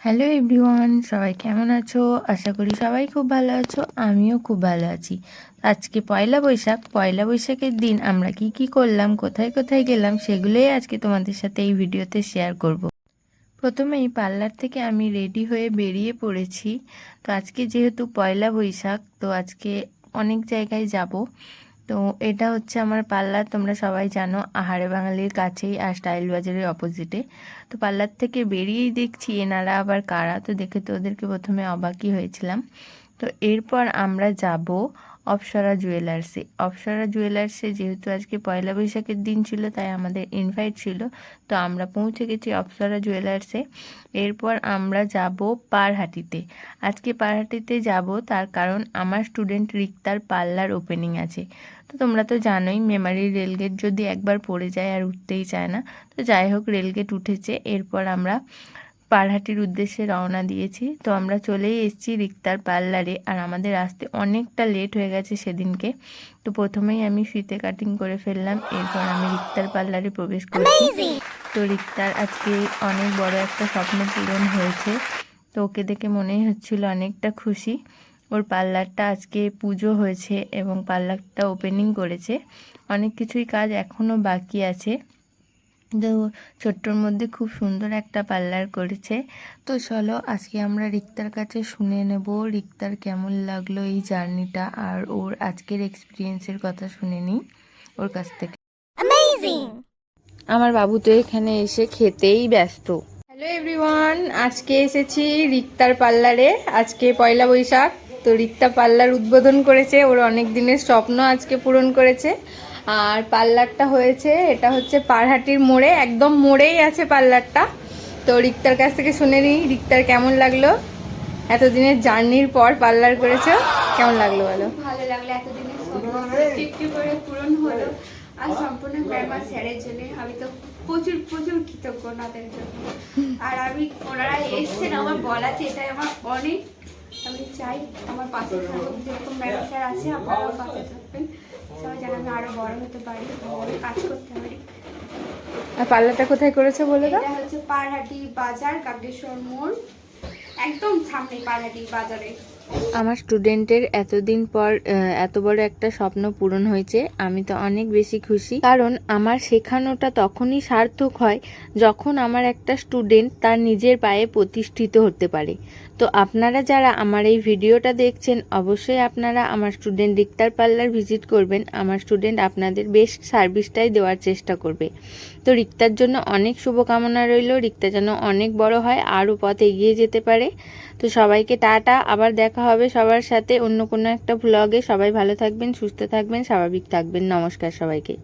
Hello everyone সবাই কেমন আছো? আশা করি সবাই খুব ভালো আছো, আমিও খুব ভালো আছি। আজকে পয়লা বৈশাখ, পয়লা বৈশাখের দিন আমরা কি কি করলাম, কোথায় কোথায় গেলাম, সেগুলোই আজকে তোমাদের সাথে এই ভিডিওতে শেয়ার করব। প্রথমেই পার্লার থেকে আমি রেডি হয়ে বেরিয়ে পড়েছি। তো আজকে যেহেতু পয়লা বৈশাখ, তো আজকে অনেক জায়গায় যাব। তো এটা হচ্ছে আমার পার্লার তোমরা সবাই জানো, আহারে বাঙালির কাছেই আর স্টাইল বাজারের অপোজিটে তো পাল্লার থেকে বেরিয়েই দেখছি এনারা আবার কারা, তো দেখে তো ওদেরকে প্রথমে অবাকই হয়েছিলাম। তো এরপর আমরা যাব অপসরা জুয়েলার্সে। অপসরা জুয়েলার্সে যেহেতু আজকে পয়লা বৈশাখের দিন ছিল, তাই আমাদের ইনভাইট ছিল। তো আমরা পৌঁছে গেছি অপসরা জুয়েলার্সে। এরপর আমরা যাব পারহাটিতে। আজকে পারহাটিতে যাব তার কারণ আমার স্টুডেন্ট রিক্তার পার্লার ওপেনিং আছে। তো তোমরা তো জানোই মেমারি রেলগেট যদি একবার পড়ে যায় আর উঠতেই চায় না, তো যাই হোক রেলগেট উঠেছে। এরপর আমরা পারহাটির উদ্দেশ্যে রওনা দিয়েছি। তো আমরা চলেই এসেছি রিক্তার পার্লারে। আর আমাদের আসতে অনেকটা লেট হয়ে গেছে সেদিনকে। তো প্রথমেই আমি ফিতে কাটিং করে ফেললাম। এরপর আমি রিক্তার পার্লারে প্রবেশ করেছি। তো রিক্তার আজকে অনেক বড় একটা স্বপ্ন পূরণ হয়েছে। তো ওকে দেখে মনেই হচ্ছিল অনেকটা খুশি। ওর পার্লারটা আজকে পুজো হয়েছে এবং পার্লারটা ওপেনিং করেছে। অনেক কিছুই কাজ এখনও বাকি আছে। তো ছোট্টর মধ্যে খুব সুন্দর একটা পার্লার করেছে। তো চলো আজকে আমরা রিক্তার কাছে শুনে নেব রিক্তার কেমন লাগল এই জার্নিটা আর ওর আজকের এক্সপিরিয়েন্সের কথা শুনে নিই ওর কাছ থেকে। আমার বাবু তো এখানে এসে খেতেই ব্যস্ত। হ্যালো এভরিওয়ান আজকে এসেছি রিক্তার পার্লারে। আজকে পয়লা বৈশাখ তো রিক্তা পার্লার উদ্বোধন করেছে। ওর অনেক দিনের স্বপ্ন আজকে পূরণ করেছে। আর পার্লারটা হয়েছে, এটা হচ্ছে পারহাটির মোড়ে, একদম মোড়েই আছে পার্লারটা। তো রিক্তার কাছ থেকে শুনে নিই, রিক্তার কেমন লাগল? এতদিনের জার্নির পর পার্লার করেছ, কেমন লাগল বলো? ভালো লাগল এতদিনের পূরণ হলো। আর সম্পূর্ণ গ্রামা স্যারের জন্য, আমি তো প্রচুর প্রচুর কৃতজ্ঞ ওনাদের জন্য। আর আমি, ওনারা এসছেন আমার বলাতে, এটাই আমার অনেক। আমি চাই আমার পাশে থাকুক, যেরকম ম্যাডাম স্যার আছে, আপনারাও পাশে থাকবেন সবাই যেন আমি আরও বড় হতে পারি বড় কাজ করতে পারি। আর পার্লারটা কোথায় করেছে বলে দাও? এটা হচ্ছে পারহাটি বাজার কাগেশ্বর মোড়। একদম সামনে পারহাটি বাজারে। আমার স্টুডেন্টের এতদিন পর এত বড় একটা স্বপ্ন পূরণ হয়েছে, আমি তো অনেক বেশি খুশি। কারণ আমার শেখানোটা তখনই সার্থক হয় যখন আমার একটা স্টুডেন্ট তার নিজের পায়ে প্রতিষ্ঠিত হতে পারে। তো আপনারা যারা আমার এই ভিডিওটা দেখছেন, অবশ্যই আপনারা আমার স্টুডেন্ট রিক্তার পার্লার ভিজিট করবেন। আমার স্টুডেন্ট আপনাদের বেস্ট সার্ভিসটাই দেওয়ার চেষ্টা করবে। তো রিক্তার জন্য অনেক শুভকামনা রইল, রিক্তা যেন অনেক বড় হয়, আরও পথ এগিয়ে যেতে পারে। তো সবাইকে টাটা, আবার দেখা হবে সবার সাথে অন্য কোনো একটা ভ্লগে সবাই ভালো থাকবেন, সুস্থ থাকবেন, স্বাভাবিক থাকবেন। নমস্কার সবাইকে।